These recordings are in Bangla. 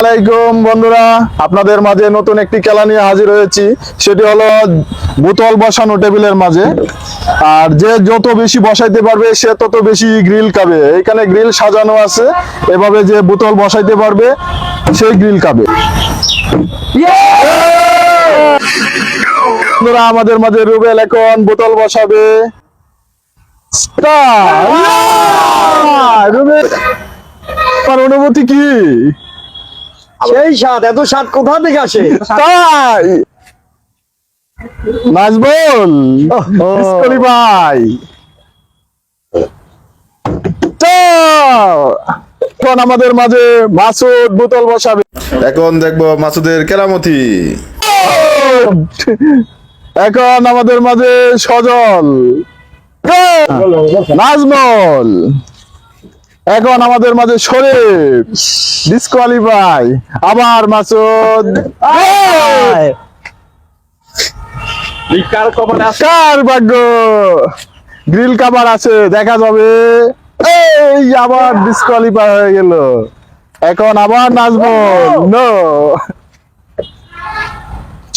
আসসালামাইকুম বন্ধুরা আপনাদের মাঝে নতুন একটি খেলা নিয়ে হাজির হয়েছি। সেটি হলো বোতল বসানো টেবিলের মাঝে। আর যে যত বেশি বসাইতে পারবে সে তত বেশি গ্রিল খাবে। এখানে গ্রিল সাজানো আছে। এভাবে যে বোতল বসাইতে পারবে সেই গ্রিল খাবে। বন্ধুরা আমাদের মাঝে রুবেল এখন বোতল বসাবে! রুবেল অনুভূতি কি? সেই স্বাদ এত স্বাদ কোথা থেকে আসে? তাই! ভাই। তো, এখন আমাদের মাঝে মাসুদ বোতল বসাবে। এখন দেখব মাসুদের কেরামতি। এখন আমাদের মাঝে সজল। নাজমল। এখন আমাদের মাঝে শরীফ ডিসকোয়ালিফাই আবার মাসুদ। কার ভাগ্য? গ্রিল কাভার আছে দেখা যাবে। এই আবার ডিসকোয়ালিফাই হয়ে গেল। এখন আবার নাচবো। নো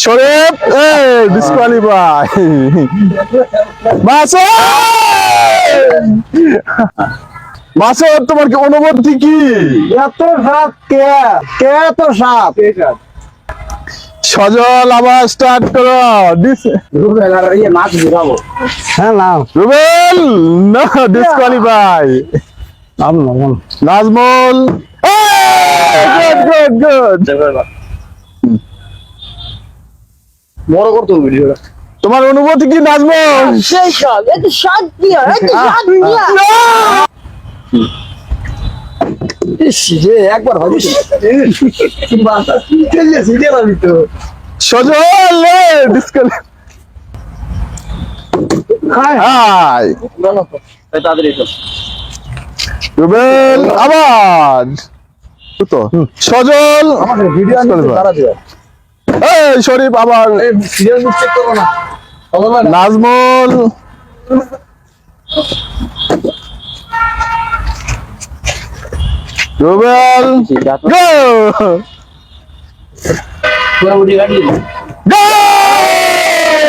শরীফ এই ডিসকোয়ালিফাই মাসুদ! মাসুদ তোমার কি অনুভূতি কি? এত স্বাদ কে? কে এত স্বাদ সজল আবার স্টার্ট করো। ডিস- মাছ ঘুরাবো হ্যাঁ নাও। রুবেল! না disqualify Nazmul. Good good good বড় করতো ভিডিওটা তোমার অনুভূতি কি নাজমুল? সেই সব এত দিয়া এত যে একবার হবে তো সজল ডিসকোয়ালি হাই। রুবেল আবার তো সজল। ভিডিও তারা দিও এই শরীফ আবার। সিরিয়াল মিস্টেক করো না Nazmul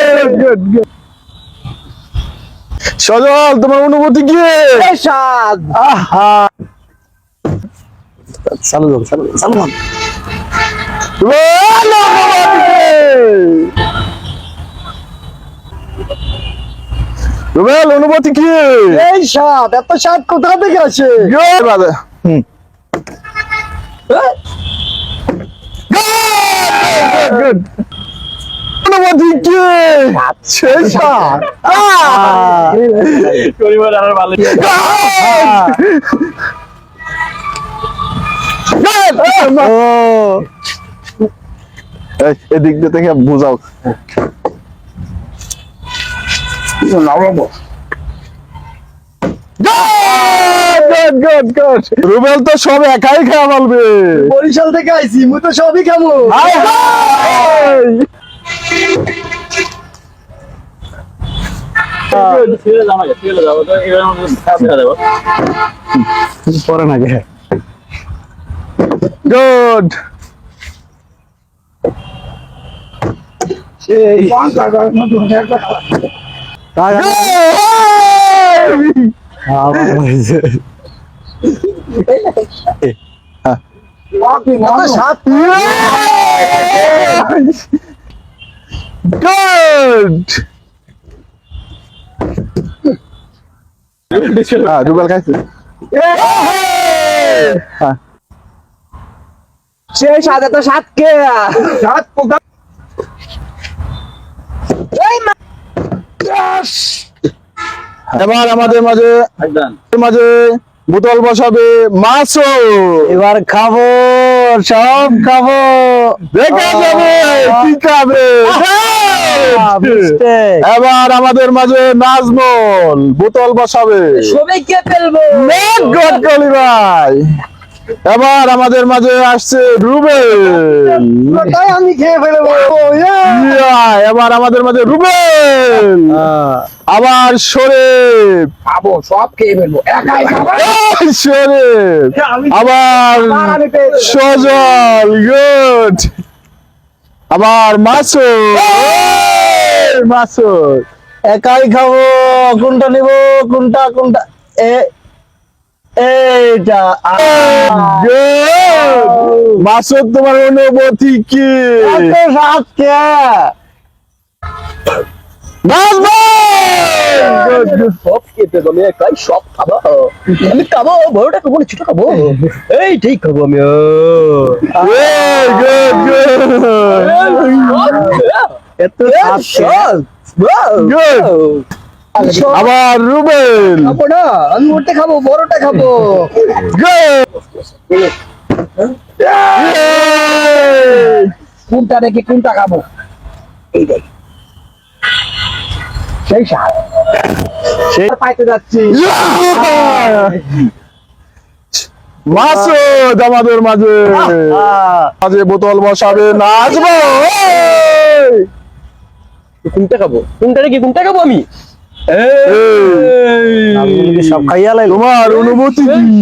go good good Sajal তোমার অনুভূতি কি? এই স্বাদ আহা। চালু যাও চালু চালু যাও রুবেল রুবেল অনুভূতি কি? এই স্বাদ এত স্বাদ কোথা থেকে আসে? Good brother. Hmm. Good. অনুমতি কি সেই সাত এদিক দিয়ে থেকে বুঝাও গুড গুড গুড রুবেল তো সব একাই খাওয়া বলবে বরিশাল থেকে আইছি মুই তো সবই খাব। Hi hi! পরে না গে গুড গুড হ্যাঁ খাইছে হ্যাঁ সেই সাত কে সাত এবার আমাদের মাঝে মাঝে বোতল বসাবে মাছও এবার খাব সব খাব। দেখা যাবে কি খাবে. এবার আমাদের মাঝে নাজমল বোতল বসাবে। সবাইকে ফেলব। ভাই। এবার আমাদের মাঝে আসছে রুবেল। তাই আমি খেয়ে ফেলব! এবার আমাদের মাঝে রুবেল। আবার শরীফ খাব সব খেয়ে ফেলব। একাই শরীফ আবার। সজল গুড। আবার মাসুদ। এই, মাসুদ। একাই খাব কোনটা নিব কোনটা কোনটা? এ এইটা! মাসুদ তোমার অনুভূতি কি? এত স্বাদ কে? বাস গুড গুড সব খেতে আমি একাই সব খাব। আমি খাব বড়টা খাব ছোট খাব। এই ঠিক খাব আমি এত গুড। আবার রুবেল। খাব না আমি ওটা খাব বড়টা খাব। কোনটা রেখে কোনটা খাব? সেই স্বাদ সেই পাইতে যাচ্ছি। মাঝে। মাঝে বোতল বসাবে নাচবো! কোনটা খাব? কোনটা রেখে কোনটা খাব আমি! সব খাইয়া লাইলো তোমার অনুভূতি কি